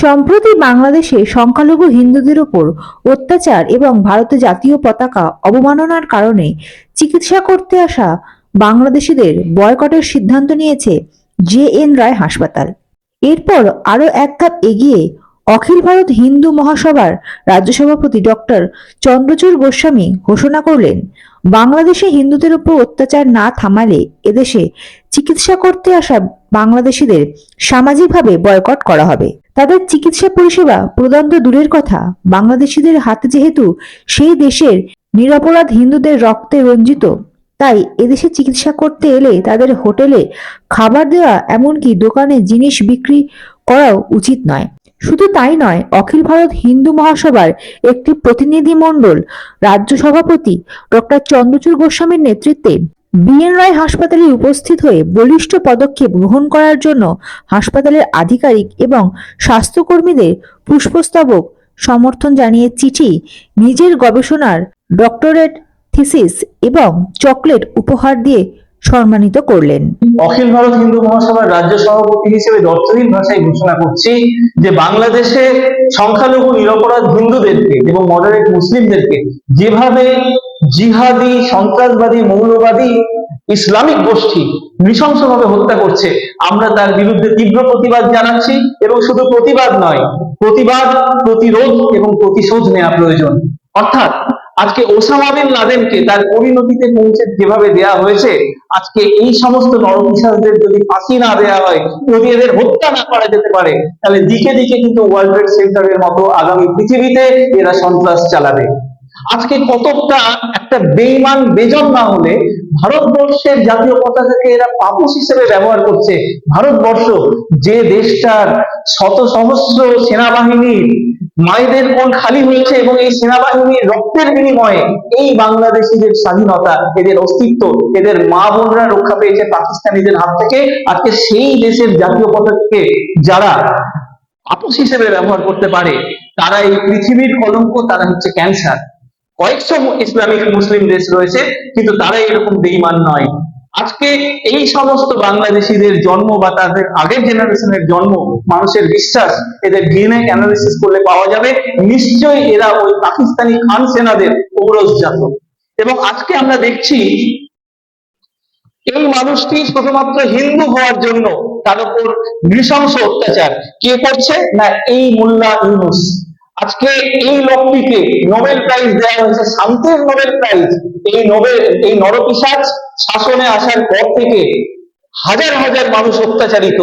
সম্প্রতি বাংলাদেশে সংখ্যালঘু হিন্দুদের ওপর অত্যাচার এবং ভারতের জাতীয় পতাকা অবমাননার কারণে চিকিৎসা করতে আসা বাংলাদেশিদের বয়কটের সিদ্ধান্ত নিয়েছে জে এন রায় হাসপাতাল। এরপর আরও এক ধাপ এগিয়ে অখিল ভারত হিন্দু মহাসভার রাজ্য সভাপতি ডক্টর চন্দ্রচূড় গোস্বামী ঘোষণা করলেন, বাংলাদেশে হিন্দুদের উপর অত্যাচার না থামালে এদেশে চিকিৎসা করতে আসা বাংলাদেশিদের সামাজিকভাবে বয়কট করা হবে। তাদের চিকিৎসা পরিষেবা প্রদান তো দূরের কথা। বাংলাদেশিদের হাতে যেহেতু সেই দেশের নিরপরাধ হিন্দুদের রক্তে রঞ্জিত, তাই এদেশে চিকিৎসা করতে এলে তাদের হোটেলে খাবার দেওয়া এমনকি দোকানে জিনিস বিক্রি করাও উচিত নয়। শুধু তাই নয়, অখিল ভারত হিন্দু মহাসভার একটি প্রতিনিধি মণ্ডল রাজ্য সভাপতি ডক্টর চন্দ্রচূড় গোস্বামীর নেতৃত্বে বিএন রায় হাসপাতালে উপস্থিত হয়ে বলিষ্ঠ পদক্ষেপ গ্রহণ করার জন্য হাসপাতালের আধিকারিক এবং স্বাস্থ্যকর্মীদের পুষ্পস্তবক সমর্থন জানিয়ে চিঠি, নিজের গবেষণার ডক্টরেট থিসিস এবং চকলেট উপহার দিয়ে সম্মানিত করলেন। অখিল ভারত হিন্দু মহাসভার রাজ্য সভাপতি হিসেবে দর্থহীন ভাষায় ঘোষণা করছি যে বাংলাদেশে সংখ্যালঘু নিরপরাধ হিন্দুদেরকে এবং মডারেট মুসলিমদেরকে যেভাবে জিহাদি, সন্ত্রাসবাদী, মৌলবাদী, ইসলামিক গোষ্ঠী নৃশংসভাবে হত্যা করছে। আমরা তার বিরুদ্ধে তীব্র প্রতিবাদ জানাচ্ছি এবং শুধু প্রতিবাদ নয়, প্রতিবাদ, প্রতিরোধ এবং প্রতিশোধ নেওয়া প্রয়োজন। অর্থাৎ আজকে ওসামা বিন লাদেনকে তার পরিণতিতে পৌঁছে যেভাবে দেয়া হয়েছে, আজকে এই সমস্ত নরপিসাসদের যদি ফাঁসি না দেওয়া হয়, যদি এদের হত্যা না করা যেতে পারে, তাহলে দিকে দিকে কিন্তু ওয়ার্ল্ড ট্রেড সেন্টারের মতো আগামী পৃথিবীতে এরা সন্ত্রাস চালাবে। আজকে কতকটা একটা বেইমান বেজন না হলে ভারতবর্ষের জাতীয় পতাকাকে এরা পাপস হিসেবে ব্যবহার করছে। ভারতবর্ষ যে দেশটার শত সহস্র সেনাবাহিনীর মায়েদের কোন খালি হয়েছে এবং এই সেনাবাহিনীর রক্তের বিনিময়ে এই বাংলাদেশিদের স্বাধীনতা, এদের অস্তিত্ব, এদের মা বোনরা রক্ষা পেয়েছে পাকিস্তানিদের হাত থেকে। আজকে সেই দেশের জাতীয় পতাকাকে যারা আপোষ হিসেবে ব্যবহার করতে পারে, তারা এই পৃথিবীর কলঙ্ক, তারা হচ্ছে ক্যান্সার। কয়েকশো ইসলামিক মুসলিম দেশ রয়েছে, কিন্তু তারা এরকম বেইমান নয়। আজকে এই সমস্ত বাংলাদেশিদের জন্ম বা তাদের আগের জেনারেশনের জন্ম, মানুষের বিশ্বাস, এদের ডিএনএ অ্যানালিসিস করলে পাওয়া যাবে। নিশ্চয়ই এরা ওই পাকিস্তানি খান সেনাদের ঔরসজাত এবং আজকে আমরা দেখছি, এই মানুষটি শুধুমাত্র হিন্দু হওয়ার জন্য তার উপর নৃশংস অত্যাচার। কে করছে? না, এই মোল্লা ইউনুস। আজকে এই লোকটিকে নোবেল প্রাইজ দেওয়া হয়েছে, শান্তির নোবেল প্রাইজ। এই নোবেল, এই নরপিসাজ শাসনে আসার পর থেকে হাজার হাজার মানুষ অত্যাচারিত।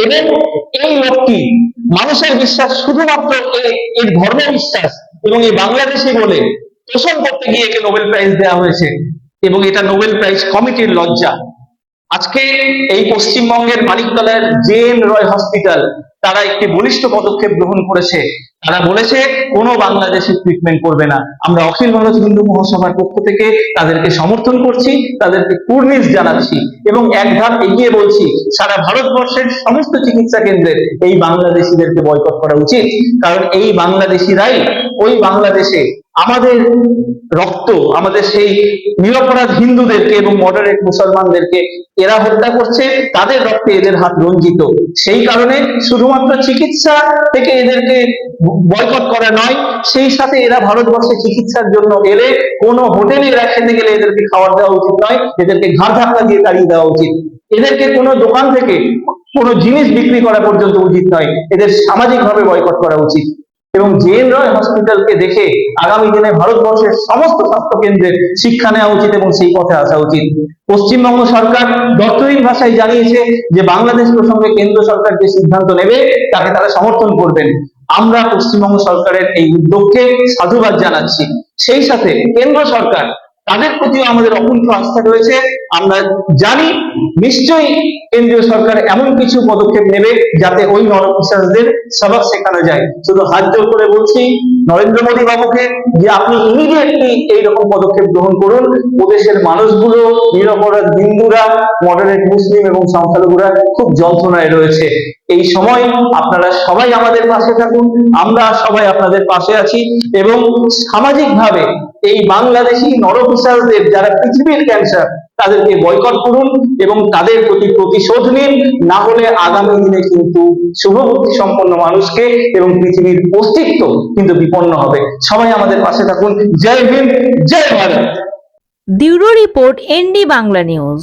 এবং এই লোকটি মানুষের বিশ্বাস শুধুমাত্র এ- এর ধর্ম বিশ্বাস এবং এই বাংলাদেশি বলে পোষণ করতে গিয়ে একে নোবেল প্রাইজ দেওয়া হয়েছে। এবং এটা নোবেল প্রাইজ কমিটির লজ্জা। আজকে এই পশ্চিমবঙ্গের মানিকতলার জে এন রয় হসপিটাল তারা একটি বলিষ্ঠ পদক্ষেপ গ্রহণ করেছে। তারা বলেছে, কোনো বাংলাদেশি ট্রিটমেন্ট করবে না। আমরা অখিল ভারত হিন্দু মহাসভার পক্ষ থেকে তাদেরকে সমর্থন করছি, তাদেরকে কুর্নিশ জানাচ্ছি এবং এক ধাপ এগিয়ে বলছি, সারা ভারতবর্ষের সমস্ত চিকিৎসা কেন্দ্রের এই বাংলাদেশিদেরকে বয়কট করা উচিত। কারণ এই বাংলাদেশিরাই ওই বাংলাদেশে আমাদের রক্ত, আমাদের সেই নিরপরাধ হিন্দুদেরকে এবং মডারেট মুসলমানদেরকে এরা হত্যা করছে, তাদের রক্তে এদের হাত রঞ্জিত। সেই কারণে শুধুমাত্র চিকিৎসা থেকে এদেরকে বয়কট করা নয়, সেই সাথে এরা ভারতবর্ষে চিকিৎসার জন্য এলে কোনো হোটেলে এরা খেতে গেলে এদেরকে খাবার দেওয়া উচিত নয়, এদেরকে ঘাট ধাক্কা দিয়ে তাড়িয়ে দেওয়া উচিত। এদেরকে কোনো দোকান থেকে কোনো জিনিস বিক্রি করা পর্যন্ত উচিত নয়, এদের সামাজিকভাবে বয়কট করা উচিত। এবং জেএন রয় হসপিটালকে দেখে আগামী দিনে ভারতবর্ষের সমস্ত স্বাস্থ্য কেন্দ্রের শিক্ষা নেওয়া উচিত এবং সেই পথে আসা উচিত। পশ্চিমবঙ্গ সরকার দত্তহীন ভাষায় জানিয়েছে যে বাংলাদেশ প্রসঙ্গে কেন্দ্র সরকার যে সিদ্ধান্ত নেবে, তাকে তারা সমর্থন করবেন। আমরা পশ্চিমবঙ্গ সরকারের এই উদ্যোগকে সাধুবাদ জানাচ্ছি। সেই সাথে কেন্দ্র সরকার তাদের প্রতিও আমাদের অকুণ্ঠ আস্থা রয়েছে। আমরা জানি, নিশ্চয়ই কেন্দ্রীয় সরকার এমন কিছু পদক্ষেপ নেবে যাতে ওই নরপিসাসদের সবক শেখানো যায়। শুধু হাত জোর করে বলছি, নরেন্দ্র মোদী বাবুকে যে আপনি ইমিডিয়েটলি এইরকম পদক্ষেপ গ্রহণ করুন, ওদেশের মানুষগুলো, নিরপরাধ হিন্দুরা মডারেট মুসলিম এবং সংখ্যালঘুরা খুব যন্ত্রণায় রয়েছে। এই সময় আপনারা সবাই আমাদের পাশে থাকুন, আমরা সবাই আপনাদের পাশে আছি এবং সামাজিকভাবে এই বাংলাদেশি নরপিসাসদের যারা পৃথিবীর ক্যান্সার তাদেরকে বয়কট করুন এবং তাদের প্রতি প্রতিশোধ নিন, না হলে আগামী দিনে কিন্তু শুভবুদ্ধি সম্পন্ন মানুষকে এবং পৃথিবীর অস্তিত্ব কিন্তু বিপন্ন হবে। সবাই আমাদের পাশে থাকুন। Jai Hind, Jai Bharat. Bureau report ND Bangla news.